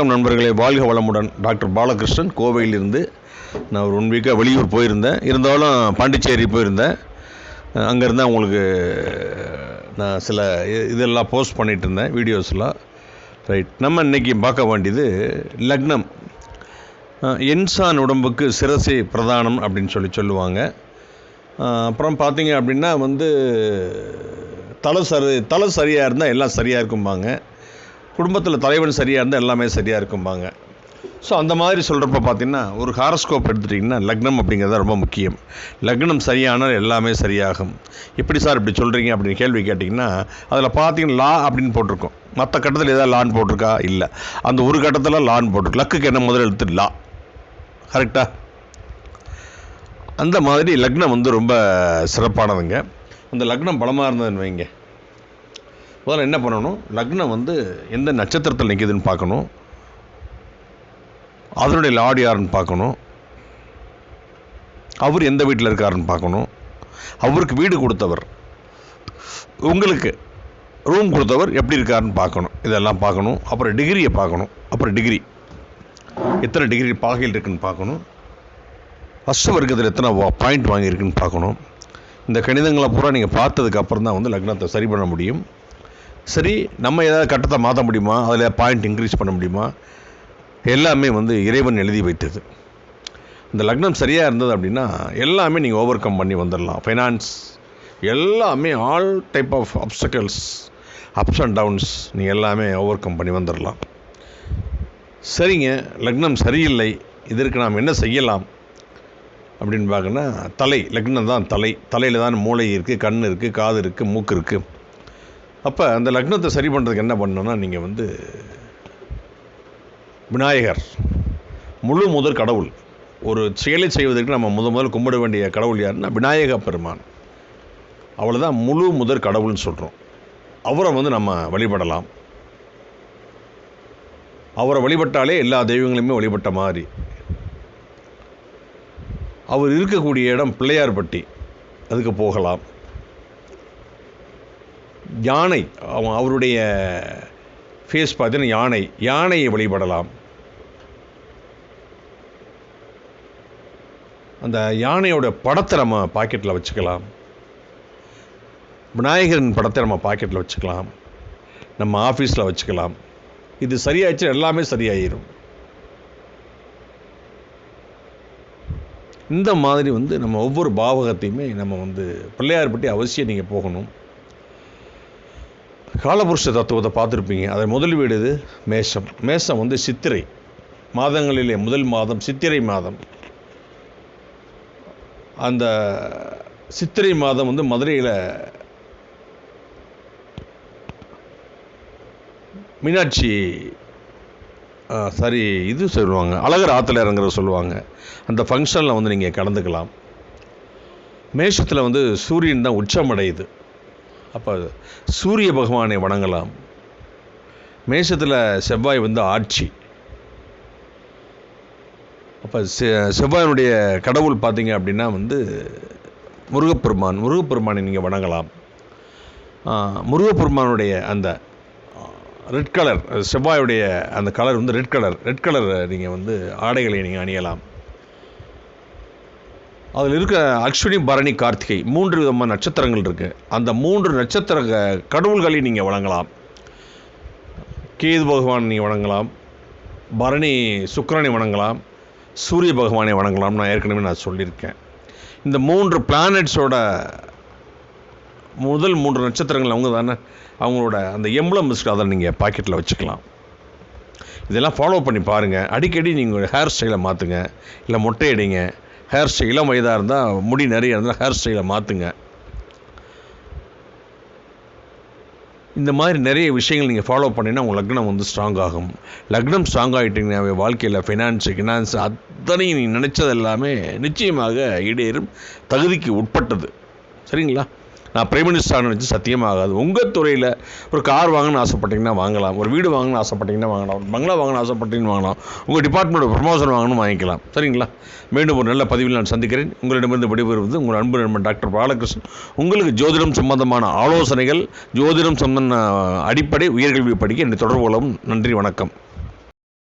வணக்கம் நண்பர்களே. வாழ்க வளமுடன். டாக்டர் பாலகிருஷ்ணன் கோவையிலிருந்து நான் ஒரு ஒன் வீக்காக வெளியூர் போயிருந்தேன். இருந்தாலும் பாண்டிச்சேரி போயிருந்தேன். அங்கேருந்து உங்களுக்கு நான் சில இதெல்லாம் போஸ்ட் பண்ணிகிட்டு இருந்தேன் வீடியோஸ்லாம் ரைட் நம்ம இன்றைக்கி பார்க்க வேண்டியது லக்னம். என்சான் இன்சான் உடம்புக்கு சிரசை பிரதானம் அப்படின்னு சொல்லி சொல்லுவாங்க. அப்புறம் பார்த்தீங்க அப்படின்னா வந்து தலை சரி தலை சரியாக இருந்தால் எல்லாம் சரியாக இருக்கும்பாங்க. குடும்பத்தில் தலைவன் சரியாக இருந்தால் எல்லாமே சரியாக இருக்கும்பாங்க. ஸோ அந்த மாதிரி சொல்கிறப்ப பார்த்தீங்கன்னா ஒரு ஹாரஸ்கோப் எடுத்துட்டிங்கன்னா லக்னம் அப்படிங்கிறது ரொம்ப முக்கியம். லக்னம் சரியானால் எல்லாமே சரியாகும். எப்படி சார் இப்படி சொல்கிறீங்க அப்படின்னு கேள்வி கேட்டிங்கன்னா அதில் பார்த்தீங்கன்னா லா அப்படின்னு போட்டிருக்கோம். மற்ற கட்டத்தில் ஏதாவது லான் போட்டிருக்கா? இல்லை. அந்த ஒரு கட்டத்தில் லான் போட்டிருக்கு. லக்குக்கு என்ன முதல் எழுத்து? லா கரெக்டாக அந்த மாதிரி லக்னம் வந்து ரொம்ப சிறப்பானதுங்க. அந்த லக்னம் பலமாக இருந்ததுன்னு வைங்க. முதல்ல என்ன பண்ணணும்? லக்னம் வந்து எந்த நட்சத்திரத்தில் நிற்கிதுன்னு பார்க்கணும். அதனுடைய லார்டு யாருன்னு பார்க்கணும். அவர் எந்த வீட்டில் இருக்காருன்னு பார்க்கணும். அவருக்கு வீடு கொடுத்தவர். உங்களுக்கு ரூம் கொடுத்தவர் எப்படி இருக்காருன்னு பார்க்கணும். இதெல்லாம் பார்க்கணும். அப்புறம் டிகிரியை பார்க்கணும். அப்புறம் டிகிரி எத்தனை டிகிரி பாகையில் இருக்குன்னு பார்க்கணும். ஃபஸ்ட்டு வர்க்கத்தில் எத்தனை பாயிண்ட் வாங்கியிருக்குன்னு பார்க்கணும். இந்த கணிதங்களை பூரா நீங்கள் பார்த்ததுக்கு அப்புறம் தான் வந்து லக்னத்தை சரி பண்ண முடியும். சரி நம்ம ஏதாவது கட்டத்தை மாற்ற முடியுமா? அதில் பாயிண்ட் இன்க்ரீஸ் பண்ண முடியுமா? எல்லாமே வந்து இறைவன் எழுதி வைத்தது. இந்த லக்னம் சரியாக இருந்தது அப்படின்னா எல்லாமே நீங்கள் ஓவர் கம் பண்ணி வந்துடலாம். ஃபைனான்ஸ் எல்லாமே all type of obstacles ups and downs நீங்கள் எல்லாமே ஓவர் கம் பண்ணி வந்துடலாம். சரிங்க லக்னம் சரியில்லை. இதற்கு நாம் என்ன செய்யலாம்? அப்படின்னு பார்க்கணுன்னா தலை. லக்னம் தான் தலை. தலையில் தான் மூளை இருக்குது கண் இருக்குது காது இருக்குது மூக்கு இருக்குது அப்போ அந்த லக்னத்தை சரி பண்ணுறதுக்கு என்ன பண்ணணும்னா நீங்கள் வந்து விநாயகர் முழு முதற் கடவுள். ஒரு செயலை செய்வதற்கு நம்ம முத முதல் கும்பிட வேண்டிய கடவுள் யாருன்னா விநாயக பெருமான். அவ்வளோதான் முழு முதற் கடவுள்னு சொல்கிறோம் அவரை வந்து நம்ம வழிபடலாம். அவரை வழிபட்டாலே எல்லா தெய்வங்களையுமே வழிபட்ட மாதிரி. அவர் இருக்கக்கூடிய இடம் பிள்ளையார்பட்டி. அதுக்கு போகலாம். யானை அவன் அவருடைய ஃபேஸ் பார்த்தீங்கன்னா யானை யானையை வழிபடலாம். அந்த யானையோட படத்தை நம்ம பாக்கெட்டில் வச்சுக்கலாம். விநாயகரின் படத்தை நம்ம பாக்கெட்டில் வச்சுக்கலாம். நம்ம ஆஃபீஸில் வச்சுக்கலாம். இது சரியாயிடுச்சு எல்லாமே சரியாயிரும். இந்த மாதிரி வந்து நம்ம ஒவ்வொரு பாவகத்தையுமே நம்ம வந்து பிள்ளையார் பற்றி அவசியம் நீங்கள் போகணும். காலபுருஷ தத்துவத்தை பார்த்துருப்பீங்க. அதை முதல் வீடு இது மேஷம். மேஷம் வந்து சித்திரை. மாதங்களிலே முதல் மாதம் சித்திரை மாதம். அந்த சித்திரை மாதம் வந்து மதுரையில் மீனாட்சி சாரி சரி இது சொல்லுவாங்க. அழகர் ஆற்றுல இறங்குறது சொல்லுவாங்க. அந்த ஃபங்க்ஷனில் வந்து நீங்கள் கலந்துக்கலாம். மேஷத்தில் வந்து சூரியன் தான் உச்சமடையுது. அப்போ சூரிய பகவானை வணங்கலாம். மேஷத்தில் செவ்வாய் வந்து ஆட்சி. அப்போ செ செவ்வாயினுடைய கடவுள் பார்த்தீங்க அப்படின்னா வந்து முருகப்பெருமான். முருகப்பெருமானை நீங்கள் வணங்கலாம். முருகப்பெருமானுடைய அந்த ரெட் கலர் செவ்வாயுடைய அந்த கலர் வந்து ரெட் கலர் ரெட் கலர் நீங்கள் வந்து ஆடைகளை நீங்கள் அணியலாம். அதில் இருக்க அஸ்வினி பரணி கார்த்திகை மூன்று விதமான நட்சத்திரங்கள் இருக்குது அந்த மூன்று நட்சத்திர க- கடவுள்களை நீங்கள் வணங்கலாம். கேது பகவான் நீங்கள் வணங்கலாம். பரணி சுக்கரனை வணங்கலாம். சூரிய பகவானை வணங்கலாம். நான் ஏற்கனவே நான் சொல்லியிருக்கேன். இந்த மூன்று பிளானட்ஸோட முதல் மூன்று நட்சத்திரங்கள் அவங்க தானே? அவங்களோட அந்த எம்பளம் அதை நீங்கள் பாக்கெட்டில் வச்சுக்கலாம். இதெல்லாம் ஃபாலோ பண்ணி பாருங்கள் அடிக்கடி நீங்கள் ஹேர் ஸ்டைலை மாற்றுங்க இல்லை மொட்டை அடிங்க. ஹேர் ஸ்டைல் இளம் வயதாக இருந்தால் முடி நிறைய இருந்தால் ஹேர் ஸ்டைலை மாற்றுங்க இந்த மாதிரி நிறைய விஷயங்கள் நீங்கள் ஃபாலோ பண்ணிங்கன்னா உங்கள் லக்னம் வந்து ஸ்ட்ராங் ஆகும். லக்னம் ஸ்ட்ராங் ஆகிட்டீங்கன்னா வாழ்க்கையில் ஃபினான்ஸு ஃபினான்ஸ் அத்தனையும் நீங்கள் நினச்சது எல்லாமே நிச்சயமாக ஈடேறும் தகுதிக்கு உட்பட்டது. சரிங்களா? நான் பிரைம் மினிஸ்டர் வச்சு சத்தியமாகாது உங்கள் துறையில் ஒரு கார் வாங்கணும்னு ஆசைப்பட்டீங்கன்னா வாங்கலாம். ஒரு வீடு வாங்கணும்னு ஆசைப்பட்டீங்கன்னா வாங்கலாம். ஒரு பங்களா வாங்கணும்னு ஆசைப்பட்டீங்கன்னு வாங்கலாம். உங்கள் டிபார்ட்மெண்ட் ப்ரமோஷன் வாங்கணும் வாங்கிக்கலாம். சரிங்களா? மீண்டும் ஒரு நல்ல பதிவில் நான் சந்திக்கிறேன். உங்களிடமிருந்து விடைபெறுவது உங்கள் அன்பு நண்பன் டாக்டர் பாலகிருஷ்ணன். உங்களுக்கு ஜோதிடம் சம்பந்தமான ஆலோசனைகள் ஜோதிடம் சம்பந்த அடிப்படை உயர்கல்வி படிக்க என்னை தொடர்பு கொள்ளவும் நன்றி வணக்கம்.